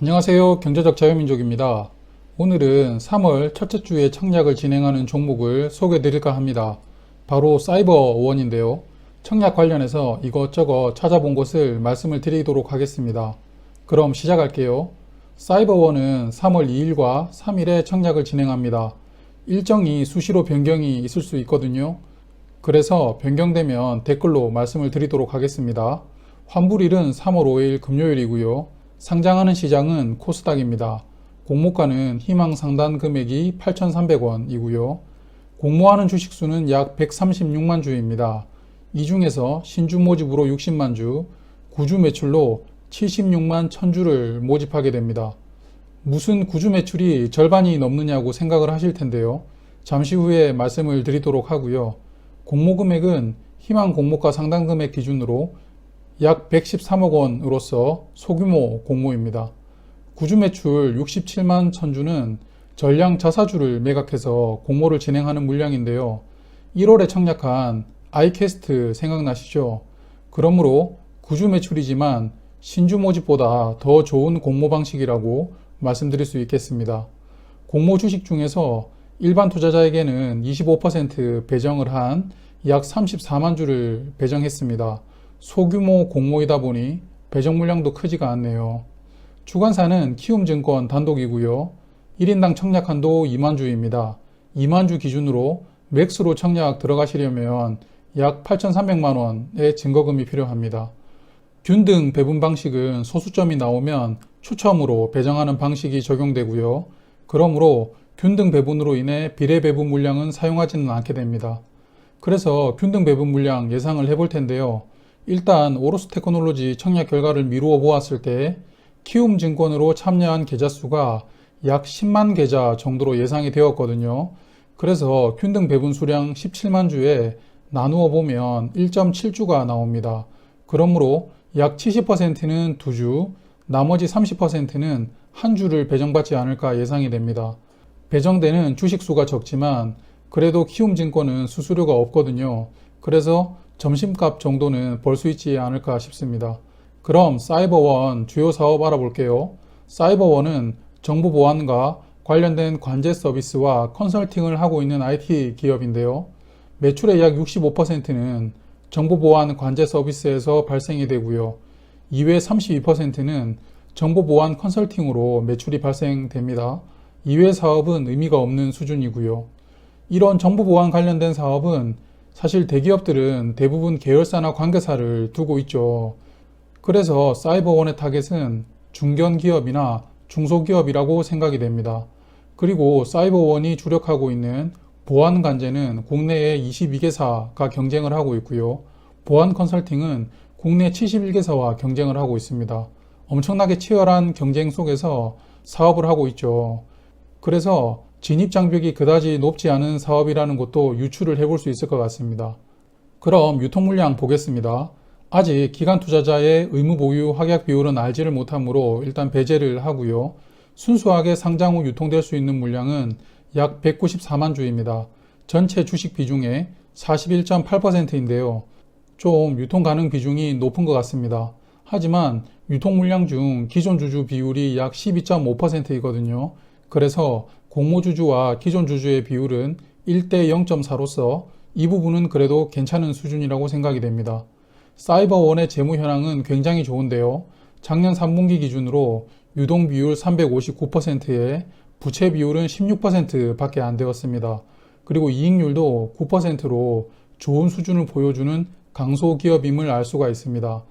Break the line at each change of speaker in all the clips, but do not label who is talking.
안녕하세요. 경제적 자유민족입니다. 오늘은 3월 첫째 주에 청약을 진행하는 종목을 소개해 드릴까 합니다. 바로 사이버원인데요. 청약 관련해서 이것저것 찾아본 것을 말씀을 드리도록 하겠습니다. 그럼 시작할게요. 사이버원은 3월 2일과 3일에 청약을 진행합니다. 일정이 수시로 변경이 있을 수 있거든요. 그래서 변경되면 댓글로 말씀을 드리도록 하겠습니다. 환불일은 3월 5일 금요일이고요. 상장하는 시장은 코스닥입니다. 공모가는 희망 상단 금액이 8,300원이고요. 공모하는 주식수는 약 136만 주입니다. 이 중에서 신주 모집으로 60만 주, 구주 매출로 76만 1000주를 모집하게 됩니다. 무슨 구주 매출이 절반이 넘느냐고 생각을 하실 텐데요. 잠시 후에 말씀을 드리도록 하고요. 공모 금액은 희망 공모가 상당 금액 기준으로 약 113억 원으로서 소규모 공모입니다. 구주 매출 67만 천주는 전량 자사주를 매각해서 공모를 진행하는 물량인데요. 1월에 청약한 아이캐스트 생각나시죠? 그러므로 구주 매출이지만 신주 모집보다 더 좋은 공모 방식이라고 말씀드릴 수 있겠습니다. 공모 주식 중에서 일반 투자자에게는 25% 배정을 한 약 34만 주를 배정했습니다. 소규모 공모이다 보니 배정 물량도 크지가 않네요. 주관사는 키움증권 단독이고요. 1인당 청약 한도 2만 주입니다. 2만 주 기준으로 맥스로 청약 들어가시려면 약 8,300만 원의 증거금이 필요합니다. 균등 배분 방식은 소수점이 나오면 추첨으로 배정하는 방식이 적용되고요. 그러므로 균등 배분으로 인해 비례 배분 물량은 사용하지는 않게 됩니다. 그래서 균등 배분 물량 예상을 해볼 텐데요. 일단 오로스 테크놀로지 청약 결과를 미루어 보았을 때 키움 증권으로 참여한 계좌 수가 약 10만 계좌 정도로 예상이 되었거든요. 그래서 균등 배분 수량 17만 주에 나누어 보면 1.7주가 나옵니다. 그러므로 약 70%는 두 주, 나머지 30%는 한 주를 배정받지 않을까 예상이 됩니다. 배정되는 주식 수가 적지만 그래도 키움증권은 수수료가 없거든요. 그래서 점심값 정도는 벌 수 있지 않을까 싶습니다. 그럼 사이버원 주요 사업 알아볼게요. 사이버원은 정보 보안과 관련된 관제 서비스와 컨설팅을 하고 있는 IT 기업인데요. 매출의 약 65%는 정보 보안 관제 서비스에서 발생이 되고요. 이외 32%는 정보 보안 컨설팅으로 매출이 발생됩니다. 이외 사업은 의미가 없는 수준이고요. 이런 정보 보안 관련된 사업은 사실 대기업들은 대부분 계열사나 관계사를 두고 있죠. 그래서 사이버원의 타겟은 중견기업이나 중소기업이라고 생각이 됩니다. 그리고 사이버원이 주력하고 있는 보안 관제는 국내에 22개사가 경쟁을 하고 있고요. 보안 컨설팅은 국내 71개사와 경쟁을 하고 있습니다. 엄청나게 치열한 경쟁 속에서 사업을 하고 있죠. 그래서 진입 장벽이 그다지 높지 않은 사업이라는 것도 유추를 해볼 수 있을 것 같습니다. 그럼 유통 물량 보겠습니다. 아직 기간 투자자의 의무 보유 확약 비율은 알지를 못하므로 일단 배제를 하고요. 순수하게 상장 후 유통될 수 있는 물량은 약 194만 주입니다. 전체 주식 비중의 41.8%인데요. 좀 유통 가능 비중이 높은 것 같습니다. 하지만 유통 물량 중 기존 주주 비율이 약 12.5%이거든요. 그래서 공모 주주와 기존 주주의 비율은 1대 0.4로서 이 부분은 그래도 괜찮은 수준이라고 생각이 됩니다. 사이버원의 재무 현황은 굉장히 좋은데요. 작년 3분기 기준으로 유동 비율 359%에 부채 비율은 16%밖에 안 되었습니다. 그리고 이익률도 9%로 좋은 수준을 보여주는 강소 기업임을 알 수가 있습니다.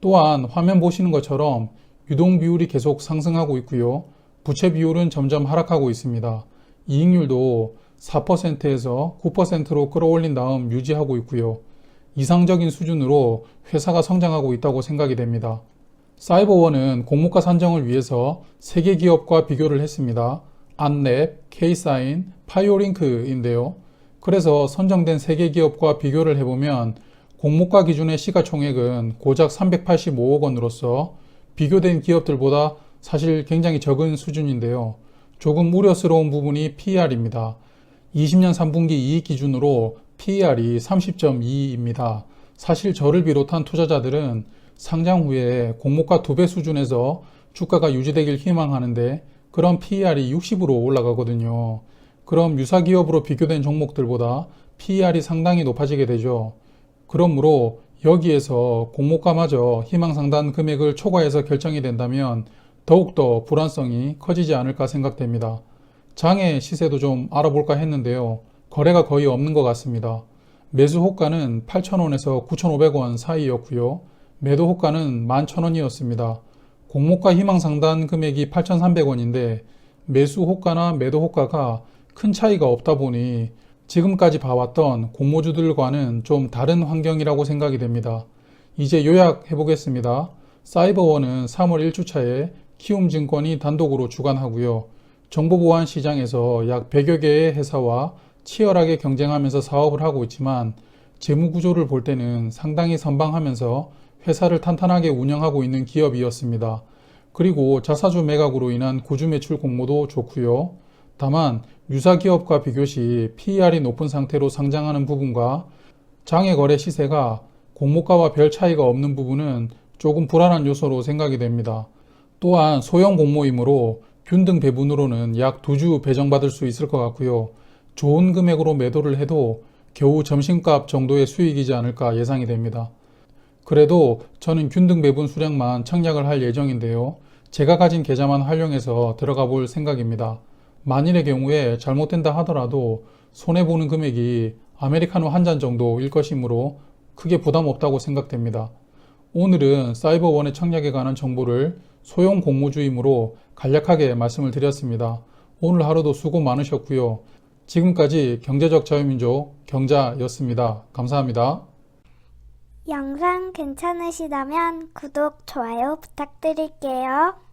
또한 화면 보시는 것처럼 유동 비율이 계속 상승하고 있고요. 부채 비율은 점점 하락하고 있습니다. 이익률도 4%에서 9%로 끌어올린 다음 유지하고 있고요. 이상적인 수준으로 회사가 성장하고 있다고 생각이 됩니다. 사이버원은 공모가 산정을 위해서 3개 기업과 비교를 했습니다. 안랩, K사인, 파이오링크인데요. 그래서 선정된 3개 기업과 비교를 해보면 공모가 기준의 시가총액은 고작 385억 원으로서 비교된 기업들보다 사실 굉장히 적은 수준인데요. 조금 우려스러운 부분이 PER입니다. 20년 3분기 이익 기준으로 PER이 30.2입니다. 사실 저를 비롯한 투자자들은 상장 후에 공모가 2배 수준에서 주가가 유지되길 희망하는데 그런 PER이 60으로 올라가거든요. 그럼 유사 기업으로 비교된 종목들보다 PER이 상당히 높아지게 되죠. 그러므로 여기에서 공모가마저 희망상단 금액을 초과해서 결정이 된다면 더욱더 불안성이 커지지 않을까 생각됩니다. 장의 시세도 좀 알아볼까 했는데요. 거래가 거의 없는 것 같습니다. 매수 호가는 8,000원에서 9,500원 사이였고요. 매도 호가는 11,000원이었습니다. 공모가 희망 상단 금액이 8,300원인데 매수 호가나 매도 호가가 큰 차이가 없다 보니 지금까지 봐왔던 공모주들과는 좀 다른 환경이라고 생각이 됩니다. 이제 요약해 보겠습니다. 사이버원은 3월 1주차에 키움증권이 단독으로 주관하고요. 정보보안 시장에서 약 100여 개의 회사와 치열하게 경쟁하면서 사업을 하고 있지만 재무 구조를 볼 때는 상당히 선방하면서 회사를 탄탄하게 운영하고 있는 기업이었습니다. 그리고 자사주 매각으로 인한 구주 매출 공모도 좋고요. 다만 유사 기업과 비교시 PER이 높은 상태로 상장하는 부분과 장외 거래 시세가 공모가와 별 차이가 없는 부분은 조금 불안한 요소로 생각이 됩니다. 또한 소형 공모이므로 균등 배분으로는 약 두 주 배정받을 수 있을 것 같고요. 좋은 금액으로 매도를 해도 겨우 점심값 정도의 수익이지 않을까 예상이 됩니다. 그래도 저는 균등 배분 수량만 청약을 할 예정인데요. 제가 가진 계좌만 활용해서 들어가 볼 생각입니다. 만일의 경우에 잘못된다 하더라도 손해보는 금액이 아메리카노 한 잔 정도일 것이므로 크게 부담 없다고 생각됩니다. 오늘은 사이버원의 청약에 관한 정보를 소형 공모주이므로 간략하게 말씀을 드렸습니다. 오늘 하루도 수고 많으셨고요. 지금까지 경제적 자유민족 경자였습니다. 감사합니다.
영상 괜찮으시다면 구독, 좋아요 부탁드릴게요.